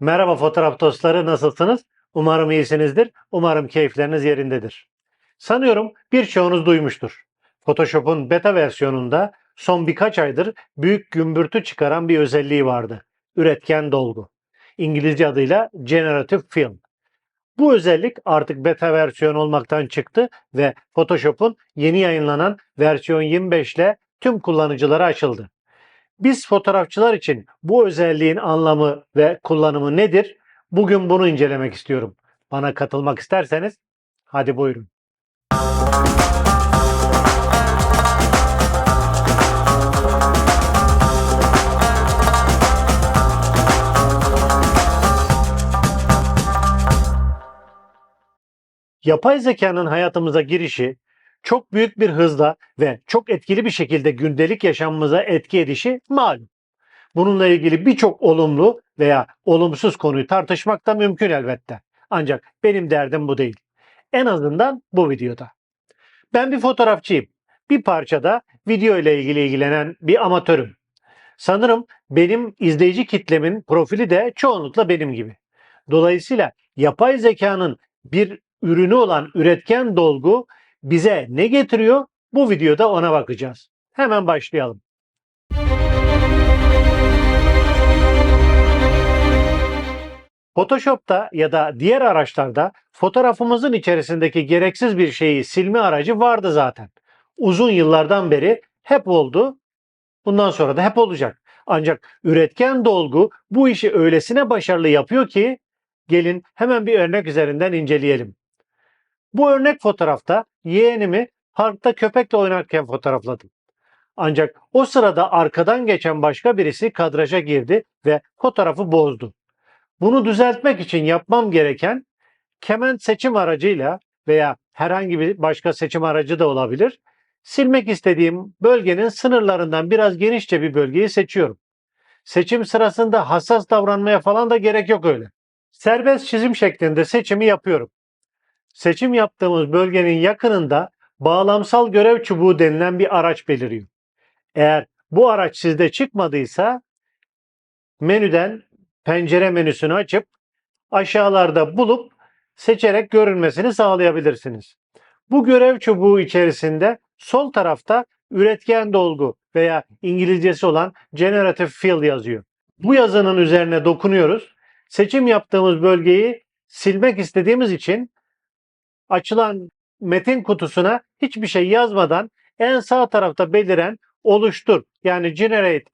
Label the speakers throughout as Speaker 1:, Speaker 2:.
Speaker 1: Merhaba fotoğraf dostları nasılsınız? Umarım iyisinizdir. Umarım keyifleriniz yerindedir. Sanıyorum birçoğunuz duymuştur. Photoshop'un beta versiyonunda son birkaç aydır büyük gümbürtü çıkaran bir özelliği vardı. Üretken dolgu. İngilizce adıyla Generative Fill. Bu özellik artık beta versiyon olmaktan çıktı ve Photoshop'un yeni yayınlanan versiyon 25 ile tüm kullanıcılara açıldı. Biz fotoğrafçılar için bu özelliğin anlamı ve kullanımı nedir? Bugün bunu incelemek istiyorum. Bana katılmak isterseniz hadi buyurun. Yapay zekanın hayatımıza girişi çok büyük bir hızla ve çok etkili bir şekilde gündelik yaşamımıza etki edişi malum. Bununla ilgili birçok olumlu veya olumsuz konuyu tartışmak da mümkün elbette. Ancak benim derdim bu değil. En azından bu videoda. Ben bir fotoğrafçıyım. Bir parçada video ile ilgili ilgilenen bir amatörüm. Sanırım benim izleyici kitlemin profili de çoğunlukla benim gibi. Dolayısıyla yapay zekanın bir ürünü olan üretken dolgu bize ne getiriyor? Bu videoda ona bakacağız. Hemen başlayalım. Photoshop'ta ya da diğer araçlarda fotoğrafımızın içerisindeki gereksiz bir şeyi silme aracı vardı zaten. Uzun yıllardan beri hep oldu. Bundan sonra da hep olacak. Ancak üretken dolgu bu işi öylesine başarılı yapıyor ki gelin hemen bir örnek üzerinden inceleyelim. Bu örnek fotoğrafta yeğenimi parkta köpekle oynarken fotoğrafladım. Ancak o sırada arkadan geçen başka birisi kadraja girdi ve fotoğrafı bozdu. Bunu düzeltmek için yapmam gereken kemen seçim aracıyla veya herhangi bir başka seçim aracı da olabilir. Silmek istediğim bölgenin sınırlarından biraz genişçe bir bölgeyi seçiyorum. Seçim sırasında hassas davranmaya falan da gerek yok öyle. Serbest çizim şeklinde seçimi yapıyorum. Seçim yaptığımız bölgenin yakınında bağlamsal görev çubuğu denilen bir araç beliriyor. Eğer bu araç sizde çıkmadıysa menüden pencere menüsünü açıp aşağılarda bulup seçerek görünmesini sağlayabilirsiniz. Bu görev çubuğu içerisinde sol tarafta üretken dolgu veya İngilizcesi olan Generative Fill yazıyor. Bu yazının üzerine dokunuyoruz. Seçim yaptığımız bölgeyi silmek istediğimiz için açılan metin kutusuna hiçbir şey yazmadan en sağ tarafta beliren oluştur yani generate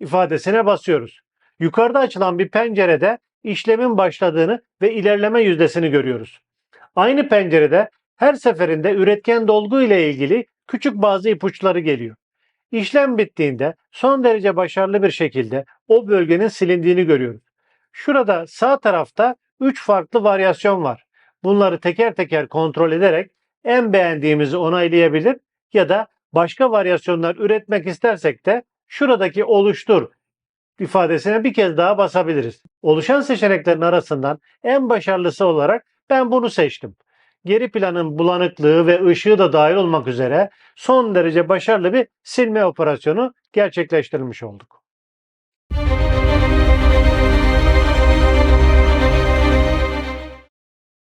Speaker 1: ifadesine basıyoruz. Yukarıda açılan bir pencerede işlemin başladığını ve ilerleme yüzdesini görüyoruz. Aynı pencerede her seferinde üretken dolgu ile ilgili küçük bazı ipuçları geliyor. İşlem bittiğinde son derece başarılı bir şekilde o bölgenin silindiğini görüyoruz. Şurada sağ tarafta 3 farklı varyasyon var. Bunları teker teker kontrol ederek en beğendiğimizi onaylayabilir ya da başka varyasyonlar üretmek istersek de şuradaki oluştur ifadesine bir kez daha basabiliriz. Oluşan seçeneklerin arasından en başarılısı olarak ben bunu seçtim. Geri planın bulanıklığı ve ışığı da dahil olmak üzere son derece başarılı bir silme operasyonu gerçekleştirmiş olduk.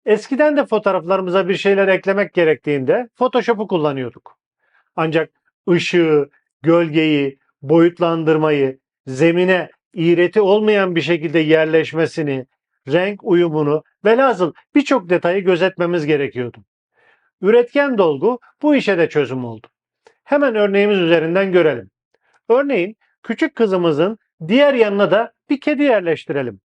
Speaker 1: Eskiden de fotoğraflarımıza bir şeyler eklemek gerektiğinde Photoshop'u kullanıyorduk. Ancak ışığı, gölgeyi, boyutlandırmayı, zemine iğreti olmayan bir şekilde yerleşmesini, renk uyumunu velhasıl birçok detayı gözetmemiz gerekiyordu. Üretken dolgu bu işe de çözüm oldu. Hemen örneğimiz üzerinden görelim. Örneğin küçük kızımızın diğer yanına da bir kedi yerleştirelim.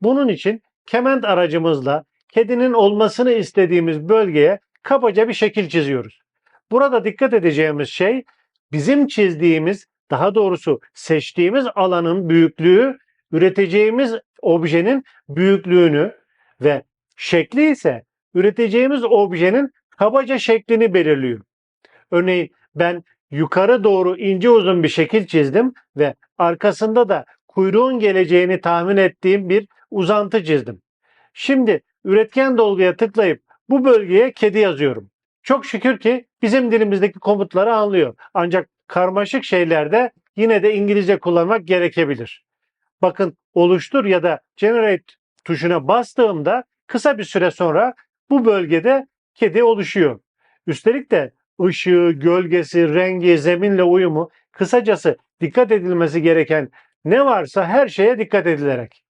Speaker 1: Bunun için kement aracımızla kedinin olmasını istediğimiz bölgeye kabaca bir şekil çiziyoruz. Burada dikkat edeceğimiz şey bizim çizdiğimiz daha doğrusu seçtiğimiz alanın büyüklüğü üreteceğimiz objenin büyüklüğünü ve şekli ise üreteceğimiz objenin kabaca şeklini belirliyor. Örneğin ben yukarı doğru ince uzun bir şekil çizdim ve arkasında da kuyruğun geleceğini tahmin ettiğim bir uzantı çizdim. Şimdi üretken dolguya tıklayıp bu bölgeye kedi yazıyorum. Çok şükür ki bizim dilimizdeki komutları anlıyor. Ancak karmaşık şeylerde yine de İngilizce kullanmak gerekebilir. Bakın oluştur ya da generate tuşuna bastığımda kısa bir süre sonra bu bölgede kedi oluşuyor. Üstelik de ışığı, gölgesi, rengi, zeminle uyumu, kısacası dikkat edilmesi gereken ne varsa her şeye dikkat edilerek.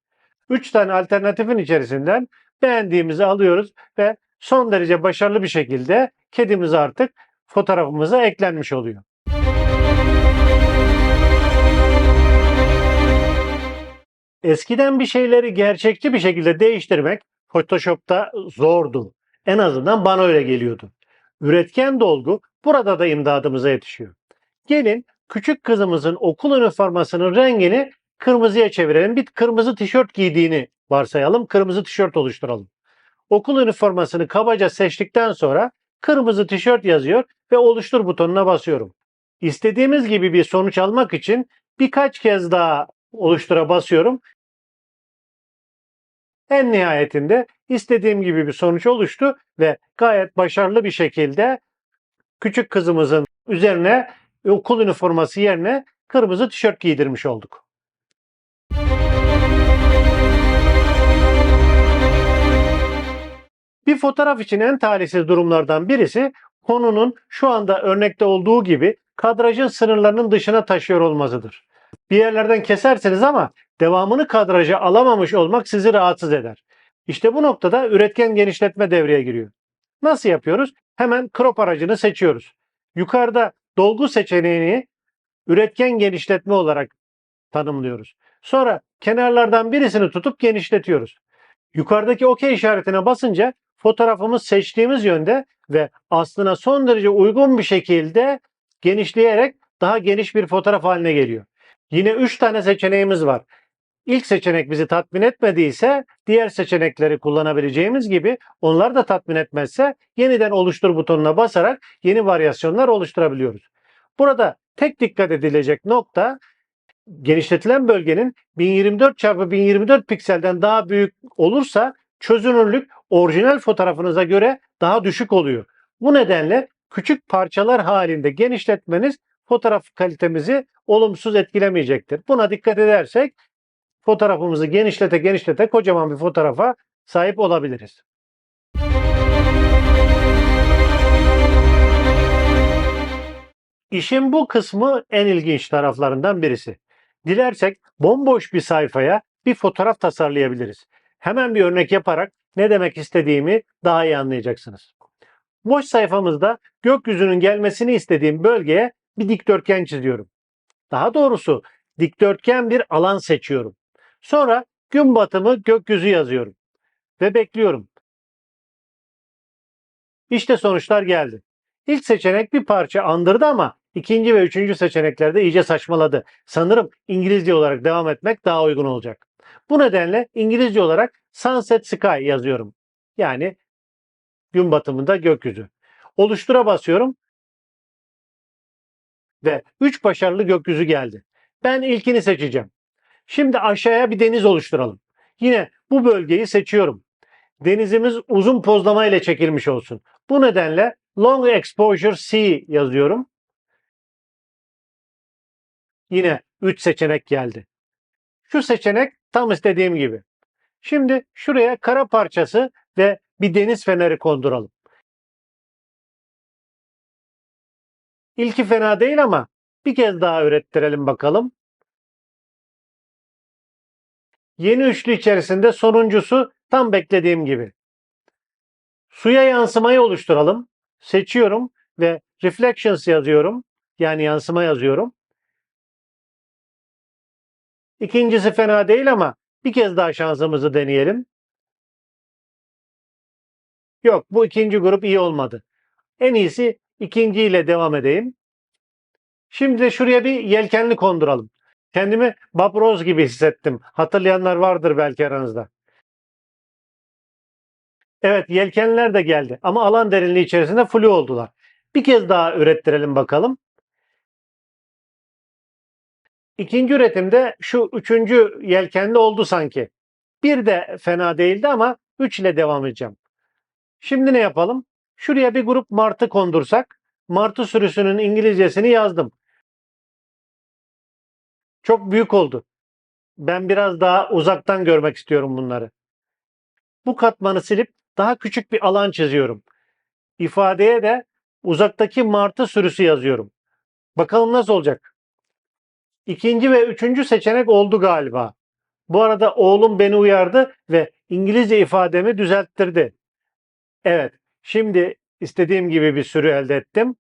Speaker 1: 3 tane alternatifin içerisinden beğendiğimizi alıyoruz ve son derece başarılı bir şekilde kedimiz artık fotoğrafımıza eklenmiş oluyor. Eskiden bir şeyleri gerçekçi bir şekilde değiştirmek Photoshop'ta zordu. En azından bana öyle geliyordu. Üretken dolgu burada da imdadımıza yetişiyor. Gelin küçük kızımızın okul üniformasının rengini kırmızıya çevirelim. Bir kırmızı tişört giydiğini varsayalım. Kırmızı tişört oluşturalım. Okul üniformasını kabaca seçtikten sonra kırmızı tişört yazıyor ve oluştur butonuna basıyorum. İstediğimiz gibi bir sonuç almak için birkaç kez daha oluştura basıyorum. En nihayetinde istediğim gibi bir sonuç oluştu ve gayet başarılı bir şekilde küçük kızımızın üzerine okul üniforması yerine kırmızı tişört giydirmiş olduk. Bir fotoğraf için en talihsiz durumlardan birisi konunun şu anda örnekte olduğu gibi kadrajın sınırlarının dışına taşıyor olmasıdır. Bir yerlerden kesersiniz ama devamını kadraja alamamış olmak sizi rahatsız eder. İşte bu noktada üretken genişletme devreye giriyor. Nasıl yapıyoruz? Hemen crop aracını seçiyoruz. Yukarıda dolgu seçeneğini üretken genişletme olarak tanımlıyoruz. Sonra kenarlardan birisini tutup genişletiyoruz. Yukarıdaki OK işaretine basınca fotoğrafımız seçtiğimiz yönde ve aslına son derece uygun bir şekilde genişleyerek daha geniş bir fotoğraf haline geliyor. Yine 3 tane seçeneğimiz var. İlk seçenek bizi tatmin etmediyse diğer seçenekleri kullanabileceğimiz gibi onlar da tatmin etmezse yeniden oluştur butonuna basarak yeni varyasyonlar oluşturabiliyoruz. Burada tek dikkat edilecek nokta genişletilen bölgenin 1024 x 1024 pikselden daha büyük olursa çözünürlük orijinal fotoğrafınıza göre daha düşük oluyor. Bu nedenle küçük parçalar halinde genişletmeniz fotoğraf kalitemizi olumsuz etkilemeyecektir. Buna dikkat edersek fotoğrafımızı genişlete genişlete kocaman bir fotoğrafa sahip olabiliriz. İşin bu kısmı en ilginç taraflarından birisi. Dilersek bomboş bir sayfaya bir fotoğraf tasarlayabiliriz. Hemen bir örnek yaparak ne demek istediğimi daha iyi anlayacaksınız. Boş sayfamızda gökyüzünün gelmesini istediğim bölgeye bir dikdörtgen çiziyorum. Daha doğrusu dikdörtgen bir alan seçiyorum. Sonra gün batımı gökyüzü yazıyorum ve bekliyorum. İşte sonuçlar geldi. İlk seçenek bir parça andırdı ama ikinci ve üçüncü seçeneklerde iyice saçmaladı. Sanırım İngilizce olarak devam etmek daha uygun olacak. Bu nedenle İngilizce olarak sunset sky yazıyorum. Yani gün batımında gökyüzü. Oluştura basıyorum ve 3 başarılı gökyüzü geldi. Ben ilkini seçeceğim. Şimdi aşağıya bir deniz oluşturalım. Yine bu bölgeyi seçiyorum. Denizimiz uzun pozlama ile çekilmiş olsun. Bu nedenle Long Exposure Sea yazıyorum. Yine 3 seçenek geldi. Şu seçenek tam istediğim gibi. Şimdi şuraya kara parçası ve bir deniz feneri konduralım. İlki fena değil ama bir kez daha ürettirelim bakalım. Yeni üçlü içerisinde sonuncusu tam beklediğim gibi. Suya yansımayı oluşturalım. Seçiyorum ve reflections yazıyorum. Yani yansıma yazıyorum. İkincisi fena değil ama bir kez daha şansımızı deneyelim. Yok bu ikinci grup iyi olmadı. En iyisi ikinciyle devam edeyim. Şimdi de şuraya bir yelkenli konduralım. Kendimi Bob Rose gibi hissettim. Hatırlayanlar vardır belki aranızda. Evet yelkenler de geldi ama alan derinliği içerisinde flu oldular. Bir kez daha ürettirelim bakalım. İkinci üretimde şu üçüncü yelkenli oldu sanki. Bir de fena değildi ama 3 ile devam edeceğim. Şimdi ne yapalım? Şuraya bir grup martı kondursak. Martı sürüsünün İngilizcesini yazdım. Çok büyük oldu. Ben biraz daha uzaktan görmek istiyorum bunları. bu katmanı silip daha küçük bir alan çiziyorum. İfadeye de uzaktaki martı sürüsü yazıyorum. Bakalım nasıl olacak? İkinci ve üçüncü seçenek oldu galiba. Bu arada oğlum beni uyardı ve İngilizce ifademi düzelttirdi. Evet, şimdi istediğim gibi bir sürü elde ettim.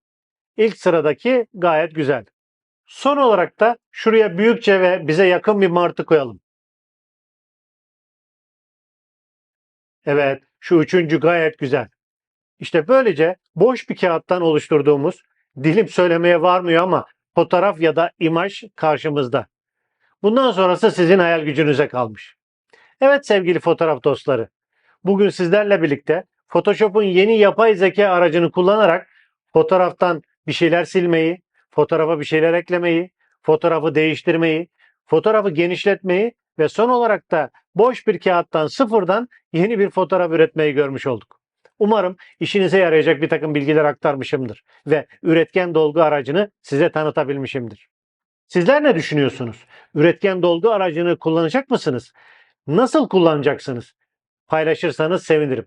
Speaker 1: İlk sıradaki gayet güzel. Son olarak da şuraya büyükçe ve bize yakın bir martı koyalım. Evet, şu üçüncü gayet güzel. İşte böylece boş bir kağıttan oluşturduğumuz, dilim söylemeye varmıyor ama fotoğraf ya da imaj karşımızda. Bundan sonrası sizin hayal gücünüze kalmış. Evet sevgili fotoğraf dostları, bugün sizlerle birlikte Photoshop'un yeni yapay zeka aracını kullanarak fotoğraftan bir şeyler silmeyi, fotoğrafa bir şeyler eklemeyi, fotoğrafı değiştirmeyi, fotoğrafı genişletmeyi ve son olarak da boş bir kağıttan sıfırdan yeni bir fotoğraf üretmeyi görmüş olduk. Umarım işinize yarayacak bir takım bilgiler aktarmışımdır ve üretken dolgu aracını size tanıtabilmişimdir. Sizler ne düşünüyorsunuz? Üretken dolgu aracını kullanacak mısınız? Nasıl kullanacaksınız? Paylaşırsanız sevinirim.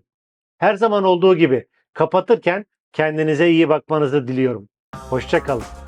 Speaker 1: Her zaman olduğu gibi kapatırken kendinize iyi bakmanızı diliyorum. Hoşçakalın.